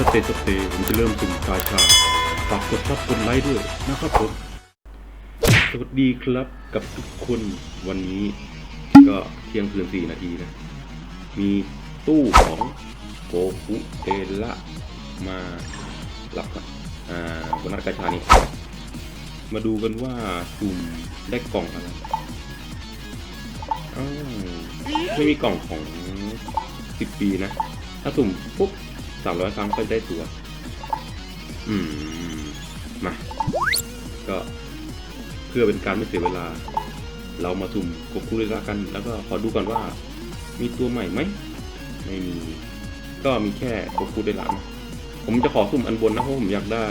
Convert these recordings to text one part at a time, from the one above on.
สเตสเตผมจะเริ่มสุ่มกาชาฝากกดซับกดไลค์ด้วยนะครับผม สวัสดีครับกับทุกคนวันนี้ ก็เที่ยงคืนสี่นาทีนะ มีตู้ของโกคุเอละมารับครับอ่าบนนัดกาชานี่มาดูกันว่าสุ่มได้กล่องอะไรอ้าไม่มีกล่องของสิบปีนะ ถ้าสุ่มปุ๊บ สามร้อยครั้งก็ได้ตัว อืม มา ก็เพื่อเป็นการไม่เสียเวลา เรามาสุ่มกบคูเรละกัน แล้วก็ขอดูก่อนว่า มีตัวใหม่ไหม ไม่มี ก็มีแค่กบคูเรละนะผมจะขอสุ่มอันบนนะเพราะผมอยากได้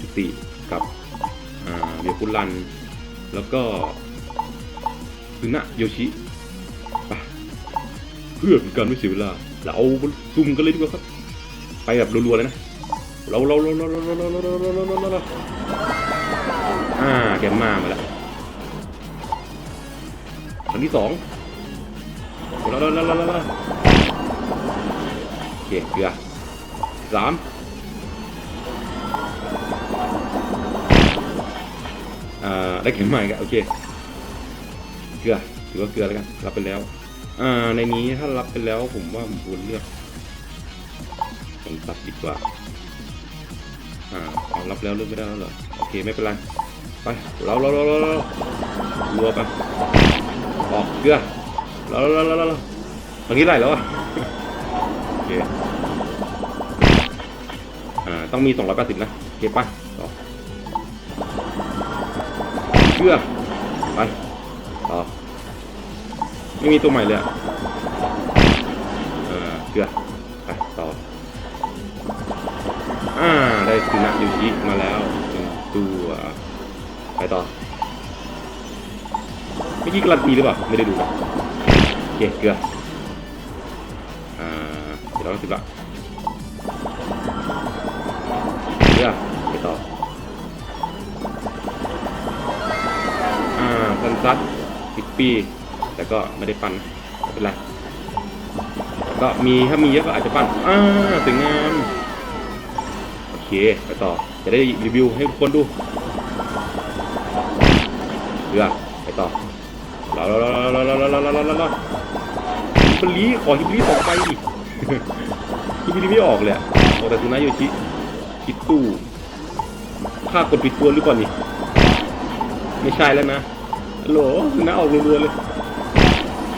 จุติกับเบียร์กุลัน แล้วก็ซึนะโยชิ เพื่อเป็นการไม่เสียเวลา เราเอาซุ่มกันเลยดีกว่าครับ ไปแบบรัวๆเลยนะเราเราเราเราเราเราเราเราเราเราเราอ่าแกมมามาแล้วครั้งที่สองเราเราเราเราเราโอเคเกลือสามอ่าได้เข็มใหม่กันโอเคเกลือถือว่าเกลือแล้วกันรับไปแล้วอ่าในนี้ถ้ารับไปแล้วผมว่าผมควรเลือก ตัดดีกว่า อ่าเอารับแล้วเลือกไม่ได้แล้วเหรอ โอเคไม่เป็นไร ไปเราเราเราเราเรารัวไป ออกเกลือเราเราเราเราเราตรงนี้ไหลแล้วอะ โอเค อ่า ต้องมี280นะโอเคไปต่อเชื่อไปต่อไม่มีตัวใหม่เลยอะเออเชื่อ อ่าได้สุนัขยูชิมาแล้วหนึ่งตัวไปต่อเมื่อกี้การันตีหรือเปล่าไม่ได้ดูโอเคเกลืออ่าเดี๋ยวเราสิบละเกลือไปต่ออ่าซันซัดสิบปีแต่ก็ไม่ได้ปั้นไม่เป็นไรก็มีถ้ามีเยอะก็อาจจะปั้นอ่าสวยงาม เคไปต่อ จะได้รีวิวให้ทุกคนดูเรือไปต่อรอรอรอรอรอรอรอรอรอรอรอฮิบลีขอฮิบลีสองไปดิฮิบลีไม่ออกเลยออกแต่สุนัขโยชิคิดตู้ค่ากดปิดตัวหรือเปล่านี่ไม่ใช่แล้วนะฮัลโหลน้าออกรัวๆเลย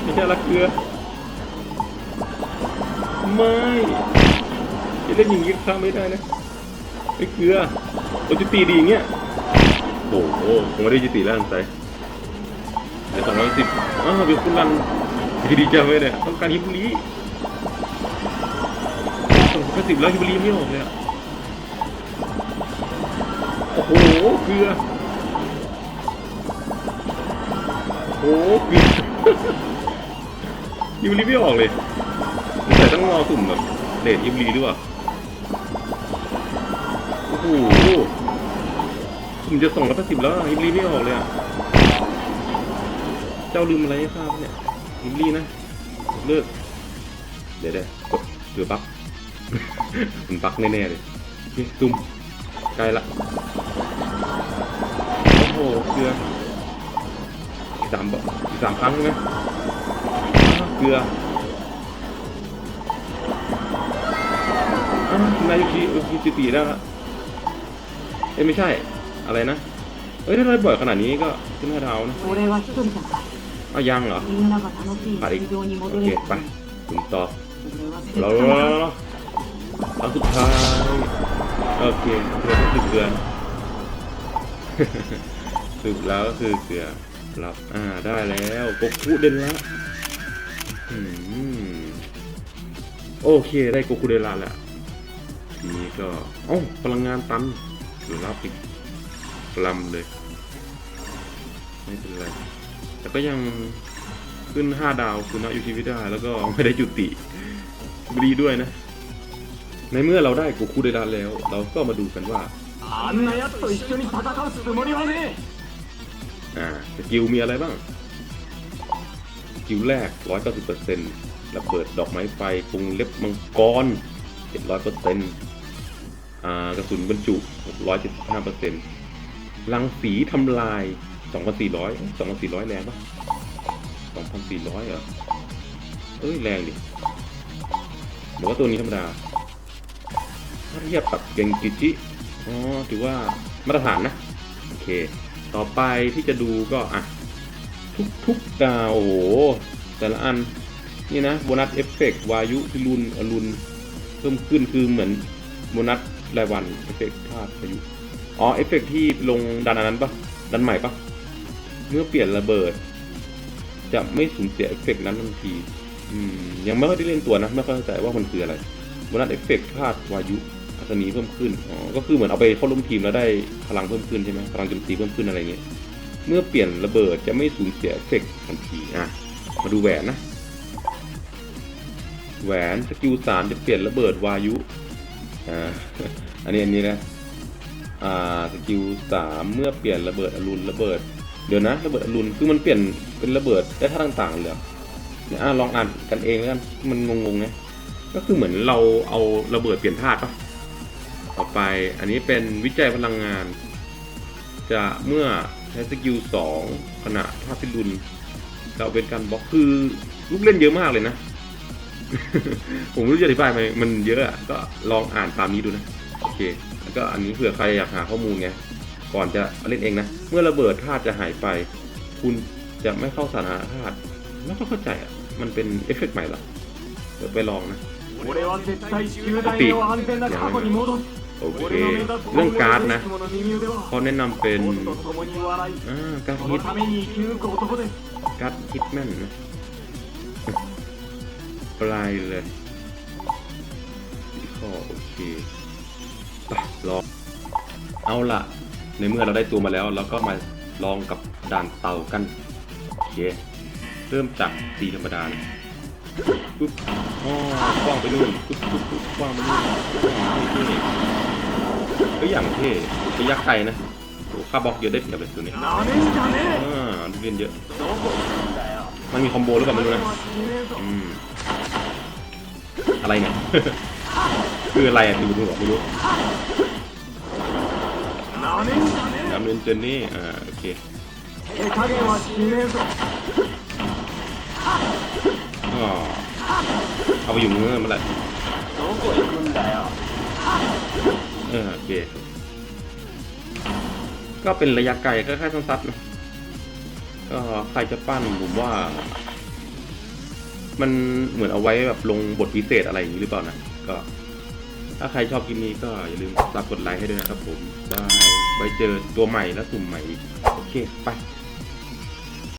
ไม่ใช่ละเกลือไม่จะเล่นอย่างนี้ข้ามไม่ได้นะ ไอ้เกลือเราจะตีดีอย่างเงี้ยโอ้โหผมไม่ได้จะตีแล้วใส่เดี๋ยวสองร้อยสิบอ้าวเบียร์คุณรันดีใจไหมเนี่ยต้องการฮิบุรีสองร้อยสิบแล้วฮิบุรีไม่ออกเลยอะโอ้โหเกลือโอ้เกือบยูรีไม่ออกเลยแต่ต้องรอสุ่มแบบเดทยูรีด้วยว่ะโอ้โหสุ่มจะสองร้อยแปดสิบแล้วยูรีไม่ออกเลยอะ เจ้าลืมอะไรให้ทราบเนี่ยยูรีนะ เลิก เดี๋ยวเดี๋ยวกดเกือบักมันบักแน่ๆเลยโอเคสุ่มใกล้ละ โอ้โหเกลือสามบสามครั้งใช่ไหมเกลืออ้าวนายยุกิเออจิติแล้วละ อ้ยไม่ใช่ อะไรนะ เอ้ยถ้าได้บ่อยขนาดนี้ก็ขึ้นห้าดาวนะ 俺は一人だか อ้าวยังเหรอ らみんなが楽しい ขาดอีก 日常に โอ 戻 เค れる ไปถึงต่อ 俺は เรา 絶 เรา 対 เราเราอันสุดท้ายโอเคเกลือก็คือเกลือ สืบแล้วก็คือเกลือรับอ่าได้แล้วกกคุเดนละอืมโอเคได้กกคุเดนละแล้วทีนี้ก็เอ้าพลังงานตันห หรือรับอีกลำเลย ไม่เป็นไร แต่ก็ยังขึ้น 5 ดาวคือนะอยู่ชีวิทได้ แล้วก็ไม่ได้จุติดีด้วยนะ ในเมื่อเราได้กูคูเดราแล้ว เราก็มาดูกันว่าอ่าสกิลมีอะไรบ้างสกิลแรก 190%ระเปิดดอกไม้ไฟปรุงเล็บมังกร700% กระสุนบรรจุ675%รังสีทำลาย 2,400 2,400 แรงปะ2,400เหรอเอ้ย แรงดิหรือว่าตัวนี้ธรรมดาถ้าเทียบกับเกงกิจิอ๋อถือว่ามาตรฐานนะ โอเค ต่อไปที่จะดูก็ อะ ทุกทุกดาวโอ้โห แต่ละอัน นี่นะ โบนัสเอฟเฟกต์วายุพิรุณอรุณเพิ่มขึ้นคือเหมือนโบนัส รายวันเอฟเฟกต์ธาตุพายุอ๋อเอฟเฟกต์ที่ลงดันอันนั้นปะดันใหม่ปะเมื่อเปลี่ยนระเบิด จะไม่สูญเสียเอฟเฟกต์นั้นทันทีอืมยังไม่ค่อยได้เล่นตัวนะ ไม่ค่อยเข้าใจว่ามันคืออะไรโบนัสเอฟเฟกต์ธาตุวายุอัศนีเพิ่มขึ้นอ๋อก็คือเหมือนเอาไปเข้าร่วมทีมแล้วได้พลังเพิ่มขึ้นใช่ไหมพลังโจมตีเพิ่มขึ้นอะไรเงี้ยเมื่อเปลี่ยนระเบิดจะไม่สูญเสียเอฟเฟกต์ทันทีอะมาดูแหวนนะแหวนสกิลสามจะเปลี่ยนระเบิดวายุ อ่าอันนี้อันนี้นะอ่าสกิลสามเมื่อเปลี่ยนระเบิดอรุณระเบิด เดี๋ยวนะระเบิดอรุณคือมันเปลี่ยนเป็นระเบิดได้ท่าต่างๆเลยเหรอเนี่ยอะลองอ่านกันเองแล้วกันมันงงๆนะก็คือเหมือนเราเอาระเบิดเปลี่ยนธาตุปะต่อไปอันนี้เป็นวิจัยพลังงาน จะเมื่อใช้สกิลสองขณะธาตุพิรุณจะเป็นการบล็อกคือลูกเล่นเยอะมากเลยนะ ผมรู้จะอธิบายไหมมันเยอะก็ลองอ่านตามนี้ดูนะ โอเค แล้วก็อันนี้เผื่อใครอยากหาข้อมูลไง ก่อนจะเล่นเองนะ เมื่อระเบิดธาตุจะหายไป คุณจะไม่เข้าสถานะธาตุไม่ต้องเข้าใจอะ มันเป็นเอฟเฟกต์ใหม่หรอเดี๋ยวไปลองนะปกติโอเค เรื่องการ์ดนะเขาแนะนำเป็นการ์ดฮิตการ์ดฮิตแม่นนะ ปลายเลยข้อโอเคปลอง เอาละในเมื่อเราได้ตัวมาแล้ว เราก็มาลองกับด่านเตากัน โอเค เริ่มจากตีธรรมดาเลยปุ๊บอ๋อกว่างไปนู่นปุ๊บปุ๊บปุ๊บว้างไปนู่นก็อย่างเท่ไปยักษ์ไก่นะโอ้ค่าบล็อกเยอะได้เปรียบเลยตัวนี้อ่าเรียนเยอะ มันมีคอมโบหรือเปล่าไม่รู้นะ อืม อะไรเนี่ย คืออะไรอะดูดูไม่รู้น้ำเนินเจนนี่อ่าโอเคเอาไปอยู่เมื่อเมื่อไหร่เออโอเค ก็เป็นระยะไกลก็แค่สั้นๆนะก็ใครจะปั้นผมว่า มันเหมือนเอาไว้แบบลงบทพิเศษอะไรอย่างนี้หรือเปล่านะ ก็ ถ้าใครชอบคลิปนี้ก็อย่าลืมซับกดไลค์ให้ด้วยนะครับผมบายไว้เจอตัวใหม่และสุ่มใหม่อีกโอเค ไป